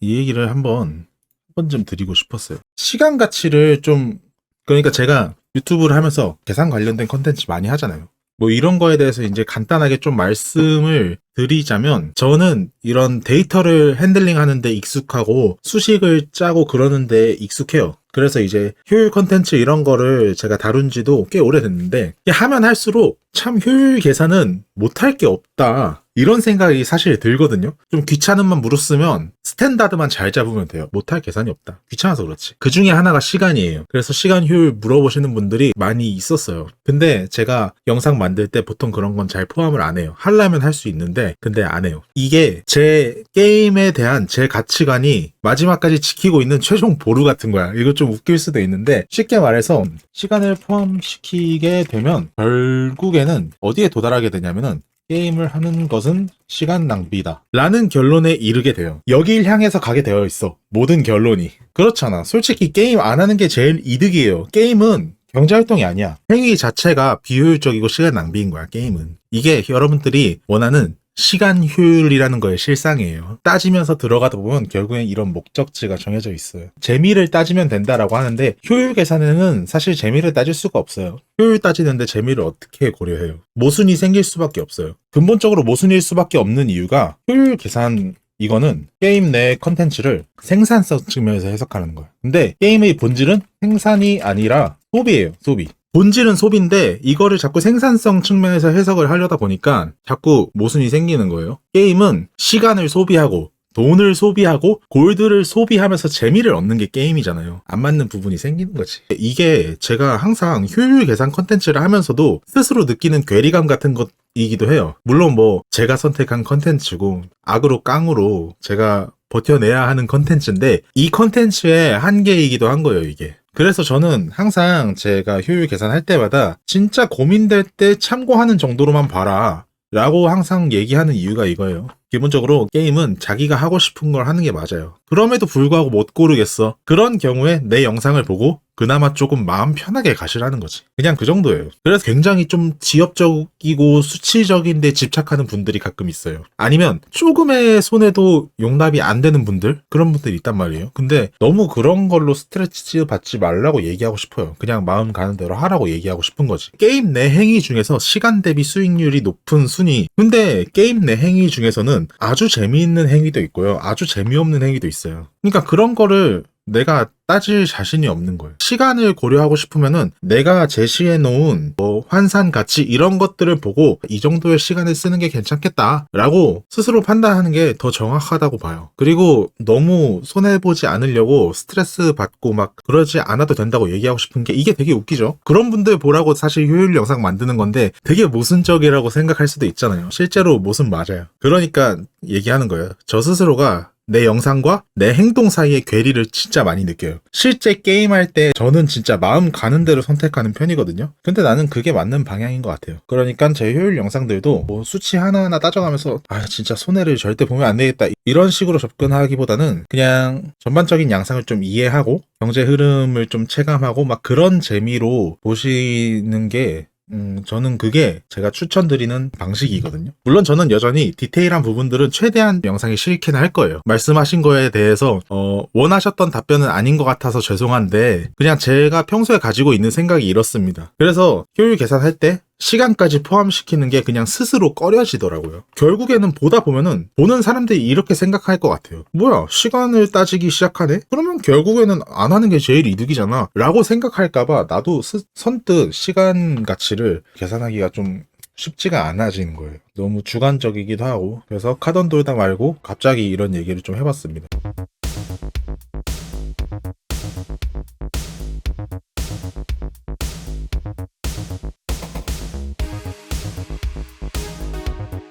이 얘기를 한번 한 번쯤 드리고 싶었어요. 시간 가치를 좀 그러니까 제가 유튜브를 하면서 계산 관련된 컨텐츠 많이 하잖아요. 뭐 이런 거에 대해서 이제 간단하게 좀 말씀을 드리자면 저는 이런 데이터를 핸들링 하는데 익숙하고 수식을 짜고 그러는데 익숙해요. 그래서 이제 효율 컨텐츠 이런 거를 제가 다룬 지도 꽤 오래됐는데 하면 할수록 참 효율 계산은 못할 게 없다. 이런 생각이 사실 들거든요. 좀 귀찮음만 물었으면 스탠다드만 잘 잡으면 돼요. 못할 계산이 없다. 귀찮아서 그렇지. 그 중에 하나가 시간이에요. 그래서 시간 효율 물어보시는 분들이 많이 있었어요. 근데 제가 영상 만들 때 보통 그런 건 잘 포함을 안 해요. 하려면 할 수 있는데 근데 안 해요. 이게 제 게임에 대한 제 가치관이 마지막까지 지키고 있는 최종 보루 같은 거야. 이거 좀 웃길 수도 있는데 쉽게 말해서 시간을 포함시키게 되면 결국에는 어디에 도달하게 되냐면은 게임을 하는 것은 시간 낭비다. 라는 결론에 이르게 돼요. 여길 향해서 가게 되어 있어. 모든 결론이. 그렇잖아. 솔직히 게임 안 하는 게 제일 이득이에요. 게임은 경제활동이 아니야. 행위 자체가 비효율적이고 시간 낭비인 거야, 게임은. 이게 여러분들이 원하는 시간 효율이라는 거의 실상이에요. 따지면서 들어가다 보면 결국엔 이런 목적지가 정해져 있어요. 재미를 따지면 된다라고 하는데 효율 계산에는 사실 재미를 따질 수가 없어요. 효율 따지는데 재미를 어떻게 고려해요? 모순이 생길 수밖에 없어요. 근본적으로 모순일 수밖에 없는 이유가 효율 계산 이거는 게임 내 컨텐츠를 생산성 측면에서 해석하는 거예요. 근데 게임의 본질은 생산이 아니라 소비예요, 소비. 본질은 소비인데 이거를 자꾸 생산성 측면에서 해석을 하려다 보니까 자꾸 모순이 생기는 거예요. 게임은 시간을 소비하고 돈을 소비하고 골드를 소비하면서 재미를 얻는 게 게임이잖아요. 안 맞는 부분이 생기는 거지. 이게 제가 항상 효율 계산 컨텐츠를 하면서도 스스로 느끼는 괴리감 같은 것 이기도 해요. 물론 뭐 제가 선택한 컨텐츠고 악으로 깡으로 제가 버텨내야 하는 컨텐츠인데 이 컨텐츠의 한계이기도 한 거예요, 이게. 그래서 저는 항상 제가 효율 계산할 때마다 진짜 고민될 때 참고하는 정도로만 봐라. 라고 항상 얘기하는 이유가 이거예요. 기본적으로 게임은 자기가 하고 싶은 걸 하는 게 맞아요. 그럼에도 불구하고 못 고르겠어. 그런 경우에 내 영상을 보고 그나마 조금 마음 편하게 가시라는 거지. 그냥 그 정도예요. 그래서 굉장히 좀 지엽적이고 수치적인데 집착하는 분들이 가끔 있어요. 아니면 조금의 손해도 용납이 안 되는 분들? 그런 분들이 있단 말이에요. 근데 너무 그런 걸로 스트레스 받지 말라고 얘기하고 싶어요. 그냥 마음 가는 대로 하라고 얘기하고 싶은 거지. 게임 내 행위 중에서 시간 대비 수익률이 높은 순위. 근데 게임 내 행위 중에서는 아주 재미있는 행위도 있고요. 아주 재미없는 행위도 있어요. 그러니까 그런 거를 내가 따질 자신이 없는 거예요. 시간을 고려하고 싶으면은 내가 제시해 놓은 뭐 환산 가치 이런 것들을 보고 이 정도의 시간을 쓰는 게 괜찮겠다라고 스스로 판단하는 게 더 정확하다고 봐요. 그리고 너무 손해 보지 않으려고 스트레스 받고 막 그러지 않아도 된다고 얘기하고 싶은 게 이게 되게 웃기죠. 그런 분들 보라고 사실 효율 영상 만드는 건데 되게 모순적이라고 생각할 수도 있잖아요. 실제로 모순 맞아요. 그러니까 얘기하는 거예요. 저 스스로가 내 영상과 내 행동 사이의 괴리를 진짜 많이 느껴요. 실제 게임할 때 저는 진짜 마음 가는 대로 선택하는 편이거든요. 근데 나는 그게 맞는 방향인 것 같아요. 그러니까 제 효율 영상들도 뭐 수치 하나하나 따져가면서 아 진짜 손해를 절대 보면 안 되겠다 이런 식으로 접근하기보다는 그냥 전반적인 양상을 좀 이해하고 경제 흐름을 좀 체감하고 막 그런 재미로 보시는 게 음, 저는 그게 제가 추천드리는 방식이거든요. 물론 저는 여전히 디테일한 부분들은 최대한 영상에 실기는 할 거예요. 말씀하신 거에 대해서, 어, 원하셨던 답변은 아닌 것 같아서 죄송한데, 그냥 제가 평소에 가지고 있는 생각이 이렇습니다. 그래서 효율 계산할 때, 시간까지 포함시키는 게 그냥 스스로 꺼려지더라고요. 결국에는 보다 보면은 보는 사람들이 이렇게 생각할 것 같아요. 뭐야, 시간을 따지기 시작하네? 그러면 결국에는 안 하는 게 제일 이득이잖아. 라고 생각할까봐 나도 스- 선뜻 시간 가치를 계산하기가 좀 쉽지가 않아지는 거예요. 너무 주관적이기도 하고. 그래서 카던 돌다 말고 갑자기 이런 얘기를 좀 해봤습니다.